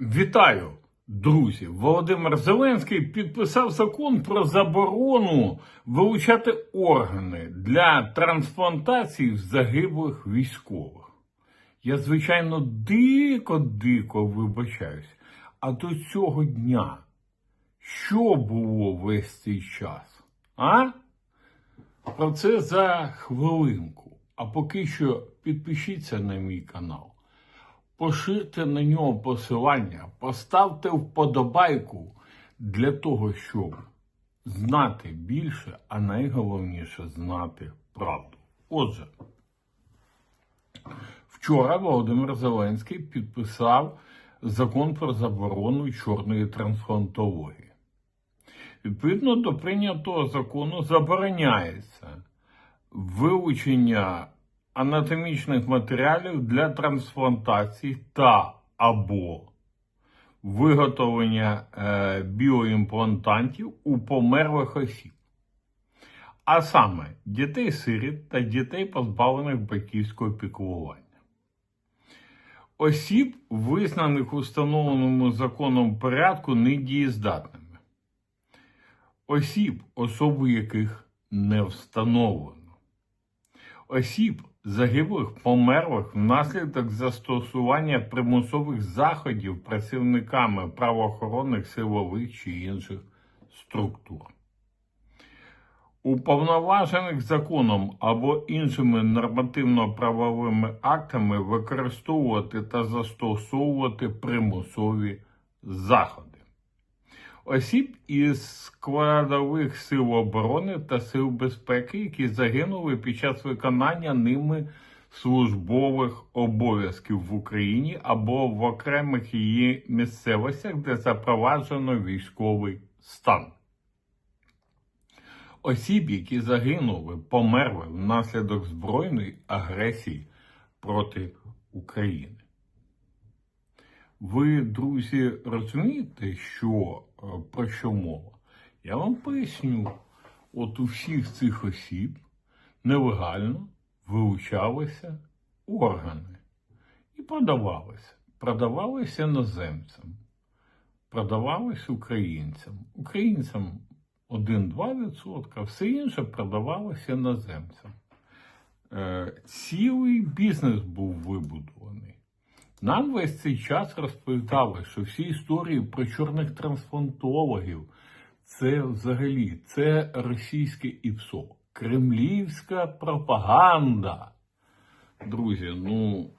Вітаю, друзі! Володимир Зеленський підписав закон про заборону вилучати органи для трансплантації загиблих військових. Я, звичайно, дико-дико вибачаюсь. А до цього дня що було весь цей час? А? Про це за хвилинку. А поки що підпишіться на мій канал. Поширте на нього посилання, поставте вподобайку для того, щоб знати більше, а найголовніше знати правду. Отже, вчора Володимир Зеленський підписав закон про заборону чорної трансплантології. Відповідно до прийнятого закону забороняється вилучення анатомічних матеріалів для трансплантації та або виготовлення е, біоімплантантів у померлих осіб, а саме дітей-сиріт та дітей, позбавлених батьківського піклування. Осіб, визнаних у встановленому законом порядку, недієздатними. Осіб, особи яких не встановлено. Осіб, загиблих, померлих внаслідок застосування примусових заходів працівниками правоохоронних силових чи інших структур. Уповноважених законом або іншими нормативно-правовими актами використовувати та застосовувати примусові заходи. Осіб із складових сил оборони та сил безпеки, які загинули під час виконання ними службових обов'язків в Україні або в окремих її місцевостях, де запроваджено військовий стан. Осіб, які загинули, померли внаслідок збройної агресії проти України. Ви, друзі, розумієте, що про що мова? Я вам поясню, от у всіх цих осіб нелегально вилучалися органи і продавалися. Продавалися іноземцям, продавалися українцям. Українцям 1-2%, все інше продавалося іноземцям. Е, цілий бізнес був вибудований. Нам весь цей час розповідали, що всі історії про чорних трансплантологів це взагалі це російське ІПСО, кремлівська пропаганда. Друзі, ну,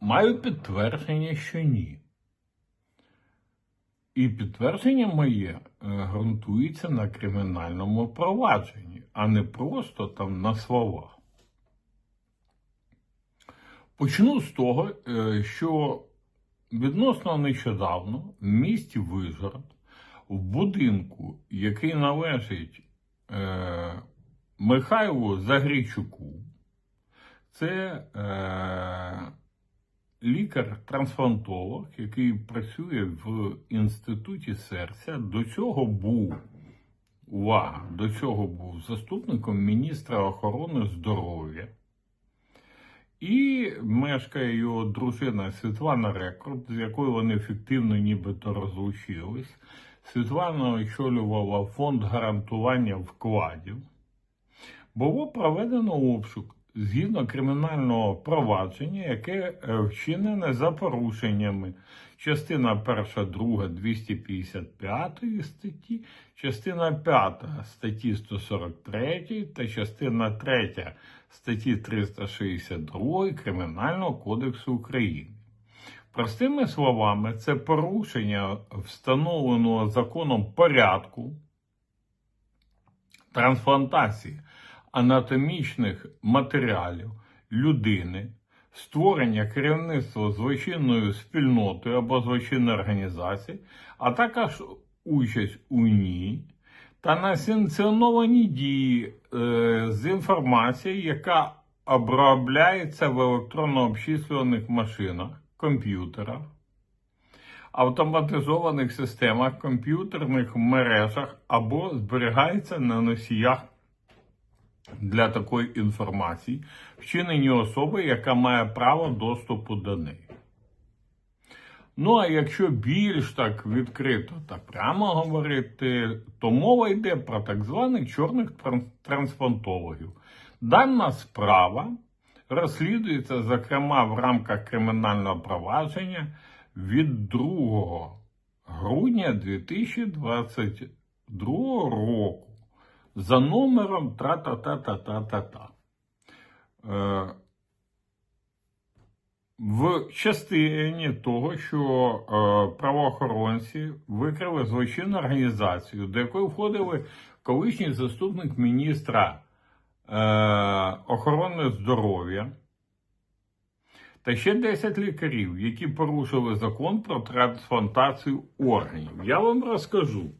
маю підтвердження, що ні. І підтвердження моє е, ґрунтується на кримінальному провадженні, а не просто там на словах. Почну з того, е, що відносно нещодавно в місті Вижгород в будинку, який належить е, Михайлу Загрійчуку, це е, лікар-трансплантолог, який працює в інституті серця, до цього був увага, до цього був заступником міністра охорони здоров'я. І мешкає його дружина Світлана Рекорд, з якою вони ефективно нібито розлучились. Світлана очолювала фонд гарантування вкладів. Було проведено обшук згідно кримінального провадження, яке е, вчинене за порушеннями. Частина 1, 2 255 статті, частина 5 статті 143 та частина 3 статті 362 Кримінального кодексу України. Простими словами, це порушення встановленого законом порядку трансплантації анатомічних матеріалів людини, створення керівництва злочинною спільнотою або злочинною організацією, а також участь у ній та на санкціоновані дії е, з інформацією, яка обробляється в електронно обчислюваних машинах, комп'ютерах, автоматизованих системах, комп'ютерних мережах або зберігається на носіях для такої інформації, вчинені особи, яка має право доступу до неї. Ну, а якщо більш так відкрито та прямо говорити, то мова йде про так званих чорних трансплантологів. Дана справа розслідується, зокрема, в рамках кримінального провадження від 2 грудня 2022 року за номером та-та-та-та-та-та-та. В частині того, що е, правоохоронці викрили злочинну організацію, до якої входили колишній заступник міністра е, охорони здоров'я та ще 10 лікарів, які порушили закон про трансплантацію органів. Я вам розкажу,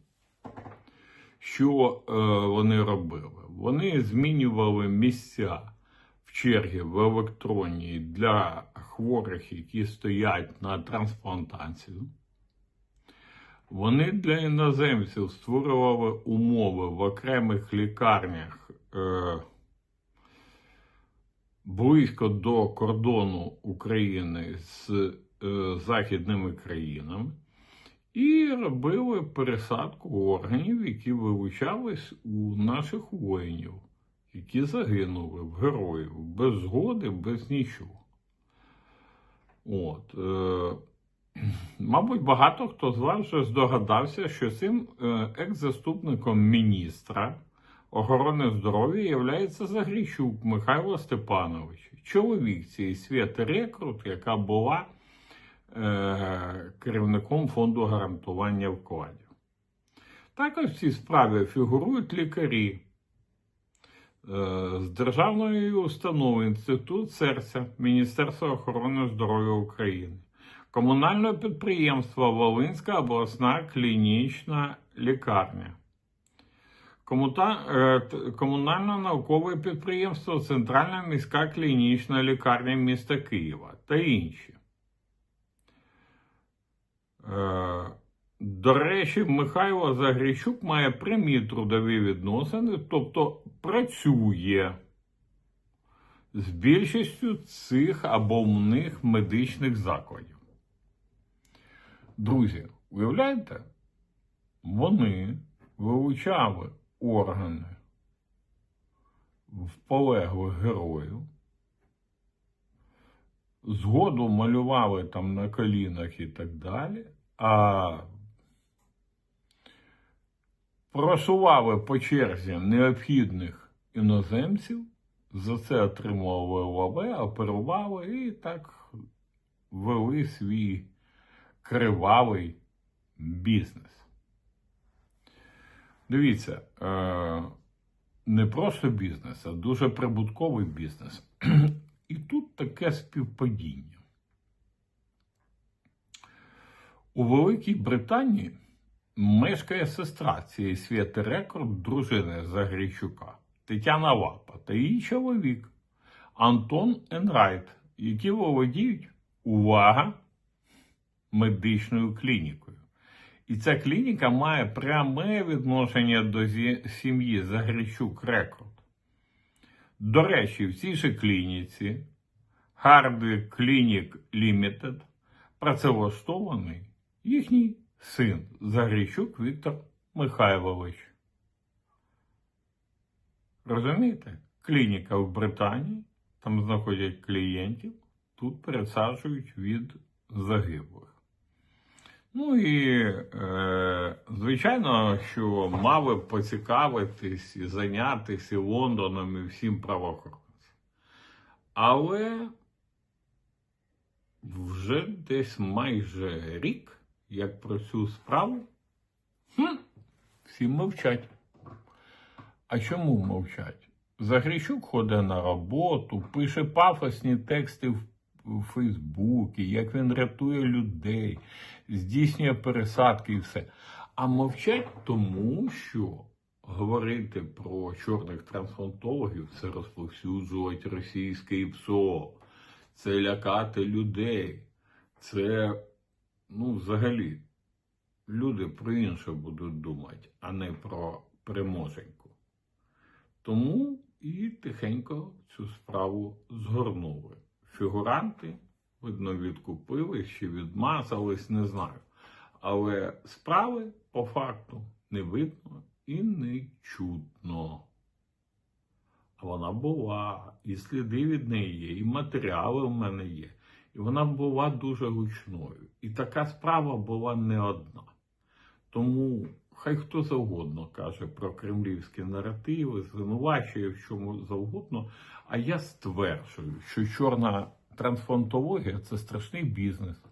що е, вони робили. Вони змінювали місця в черги в електронній для хворих, які стоять на трансплантацію. Вони для іноземців створювали умови в окремих лікарнях е, близько до кордону України з е, західними країнами і робили пересадку органів, які вилучались у наших воїнів, які загинули в героїв без згоди, без нічого. От, е, мабуть, багато хто з вас вже здогадався, що цим е, екс-заступником міністра охорони здоров'я є Загріщук Михайло Степанович, чоловік цієї Свєти Рекрут, яка була е, керівником фонду гарантування вкладів. Також в цій справі фігурують лікарі з державної установи Інститут серця Міністерства охорони здоров'я України, комунального підприємства Волинська обласна клінічна лікарня. Е, т- Комунально-наукове підприємство Центральна міська клінічна лікарня міста Києва та інші. До речі, Михайло Загріщук має прямі трудові відносини, тобто працює з більшістю цих або в них медичних закладів. Друзі, уявляєте? Вони вилучали органи в полеглих героїв, згоду малювали там на колінах і так далі, а просували по черзі необхідних іноземців, за це отримували лаве, оперували і так вели свій кривавий бізнес. Дивіться, е, не просто бізнес, а дуже прибутковий бізнес. І тут таке співпадіння. У Великій Британії мешкає сестра цієї святи рекорд дружини Загрійчука Тетяна Лапа та її чоловік Антон Енрайт, які володіють, увага, медичною клінікою. І ця клініка має пряме відношення до сім'ї Загрищук Рекорд. До речі, в цій же клініці Hardwick Clinic Limited працевлаштований їхній син Загрищук Віктор Михайлович. Розумієте? Клініка в Британії, там знаходять клієнтів, тут пересаджують від загиблих. Ну і, е, звичайно, що мали поцікавитись і зайнятися Лондоном і всім правоохоронцям. Але вже десь майже рік, як про цю справу, хм, всі мовчать. А чому мовчать? Загріщук ходить на роботу, пише пафосні тексти в, Фейсбуці, як він рятує людей, здійснює пересадки і все. А мовчать тому, що говорити про чорних трансплантологів це розповсюджувати російське ПСО, це лякати людей, це, ну, взагалі, люди про інше будуть думати, а не про переможеньку. Тому і тихенько цю справу згорнули. Фігуранти Видно, відкупились чи відмазались, не знаю. Але справи по факту не видно і не чутно. Вона була, і сліди від неї є, і матеріали в мене є. І вона була дуже гучною. І така справа була не одна. Тому хай хто завгодно каже про кремлівські наративи, звинувачує в чому завгодно. А я стверджую, що чорна трансфронтологія це страшний бізнес,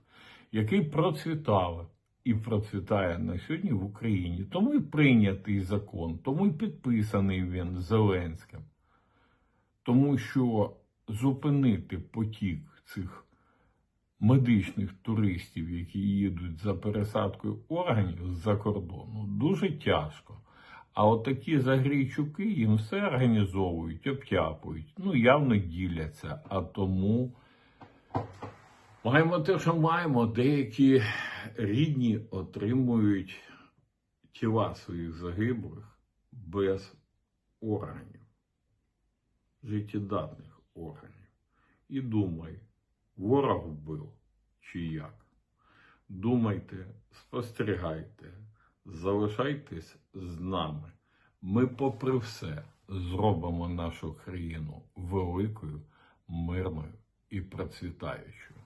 який процвітав і процвітає на сьогодні в Україні. Тому і прийнятий закон, тому і підписаний він Зеленським. Тому що зупинити потік цих медичних туристів, які їдуть за пересадкою органів з-за кордону, дуже тяжко. А от такі загрійчуки їм все організовують, обтяпують, ну явно діляться. А тому маємо те, що маємо. Деякі рідні отримують тіла своїх загиблих без органів, життєдатних органів. І думай, ворог вбив чи як. Думайте, спостерігайте, залишайтесь з нами. Ми, попри все, зробимо нашу країну великою, мирною і процвітаючою.